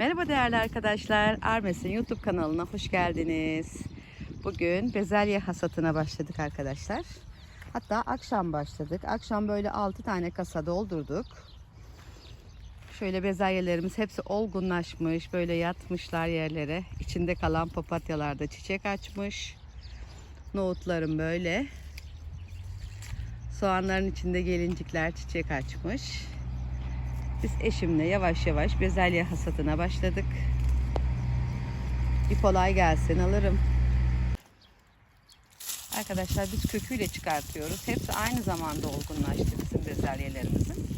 Merhaba değerli arkadaşlar. Armes'in YouTube kanalına hoş geldiniz. Bugün bezelye hasatına başladık arkadaşlar. Hatta akşam başladık. Akşam böyle 6 tane kasa doldurduk. Şöyle bezelyelerimiz hepsi olgunlaşmış. Böyle yatmışlar yerlere. İçinde kalan papatyalar da çiçek açmış. Nohutlarım böyle. Soğanların içinde gelincikler çiçek açmış. Biz eşimle yavaş yavaş bezelye hasatına başladık. Bir kolay gelsin alırım. Arkadaşlar biz köküyle çıkartıyoruz. Hepsi aynı zamanda olgunlaştı bizim bezelyelerimizin.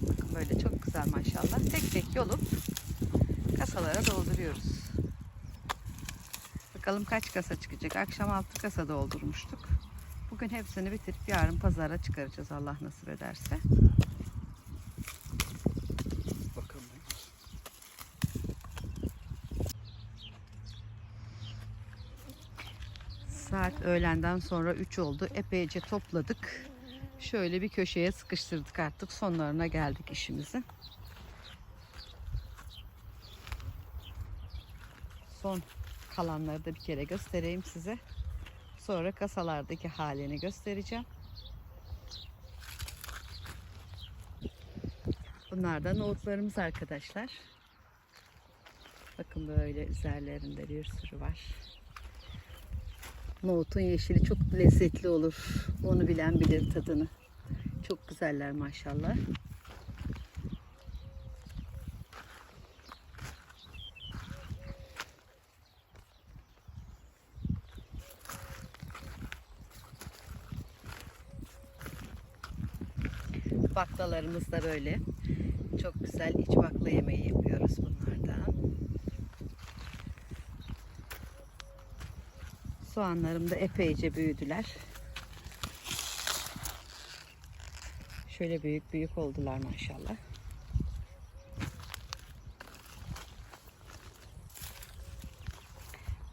Bakın böyle çok güzel maşallah. Tek tek yolup kasalara dolduruyoruz. Bakalım kaç kasa çıkacak. Akşam 6 kasa doldurmuştuk. Bugün hepsini bitirip yarın pazara çıkaracağız Allah nasip ederse. Saat öğlenden sonra 3 oldu. Epeyce topladık. Şöyle bir köşeye sıkıştırdık artık. Sonlarına geldik işimizin. Son kalanları da bir kere göstereyim size. Sonra kasalardaki halini göstereceğim. Bunlar da nohutlarımız arkadaşlar. Bakın böyle üzerlerinde bir sürü var. Nohutun yeşili çok lezzetli olur. Onu bilen bilir tadını. Çok güzeller maşallah. Baklalarımız da böyle. Çok güzel iç bakla yemeği yapıyoruz Soğanlarım da epeyce büyüdüler. Şöyle büyük büyük oldular maşallah.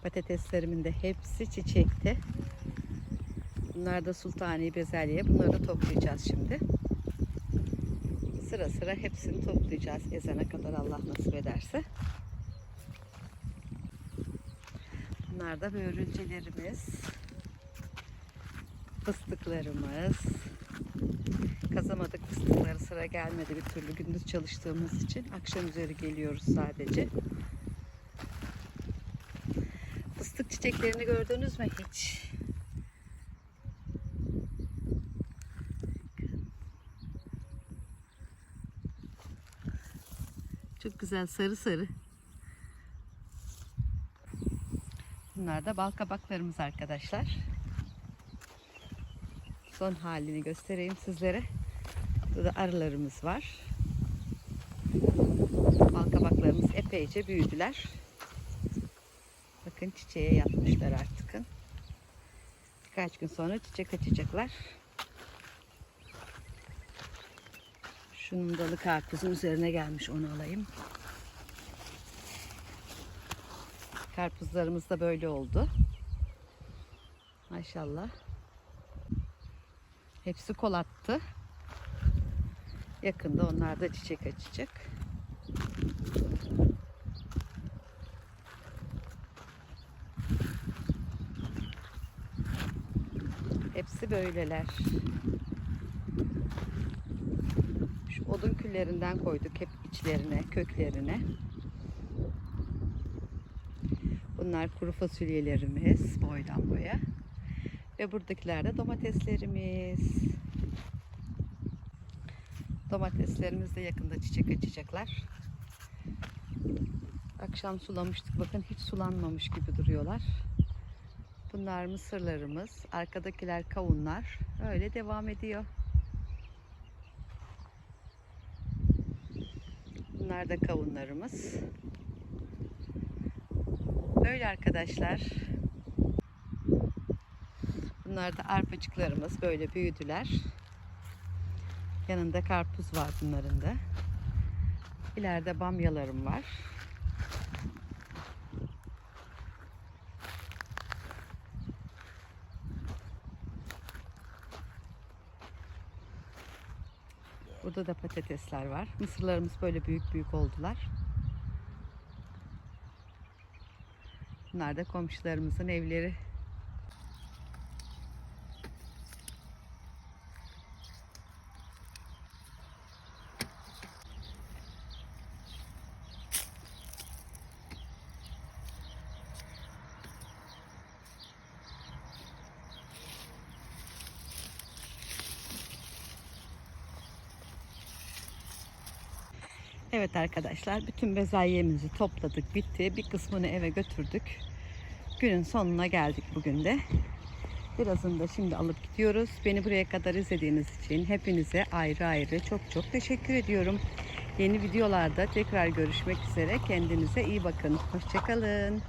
Patateslerimin de hepsi çiçekti. Bunlar da sultani bezelye. Bunları toplayacağız şimdi. Sıra sıra hepsini toplayacağız ezana kadar Allah nasip ederse. Bunlar da börülcelerimiz. Fıstıklarımız. Kazamadık fıstıkları sıra gelmedi bir türlü gündüz çalıştığımız için. Akşam üzeri geliyoruz sadece. Fıstık çiçeklerini gördünüz mü hiç? Çok güzel sarı sarı. Bunlar da bal kabaklarımız arkadaşlar. Son halini göstereyim sizlere. Burada arılarımız var. Bal kabaklarımız epeyce büyüdüler. Bakın çiçeğe yatmışlar artık. Birkaç gün sonra çiçek açacaklar. Şunun dalı karpuzun üzerine gelmiş onu alayım. Karpuzlarımız da böyle oldu. Maşallah. Hepsi kol attı. Yakında onlar da çiçek açacak. Hepsi böyleler. Şu odun küllerinden koyduk hep içlerine, köklerine. Bunlar kuru fasulyelerimiz boydan boya. Ve buradakiler de domateslerimiz. Domateslerimiz de yakında çiçek açacaklar. Akşam sulamıştık. Bakın hiç sulanmamış gibi duruyorlar. Bunlar mısırlarımız. Arkadakiler kavunlar. Öyle devam ediyor. Bunlar da kavunlarımız. Böyle arkadaşlar. Bunlar da arpacıklarımız böyle büyüdüler. Yanında karpuz var bunların da. İleride bamyalarım var. Burada da patatesler var. Mısırlarımız böyle büyük büyük oldular. Bunlar da komşularımızın evleri. Evet arkadaşlar bütün bezelyemizi topladık bitti. Bir kısmını eve götürdük. Günün sonuna geldik bugün de. Birazını da şimdi alıp gidiyoruz. Beni buraya kadar izlediğiniz için hepinize ayrı ayrı çok çok teşekkür ediyorum. Yeni videolarda tekrar görüşmek üzere. Kendinize iyi bakın. Hoşçakalın.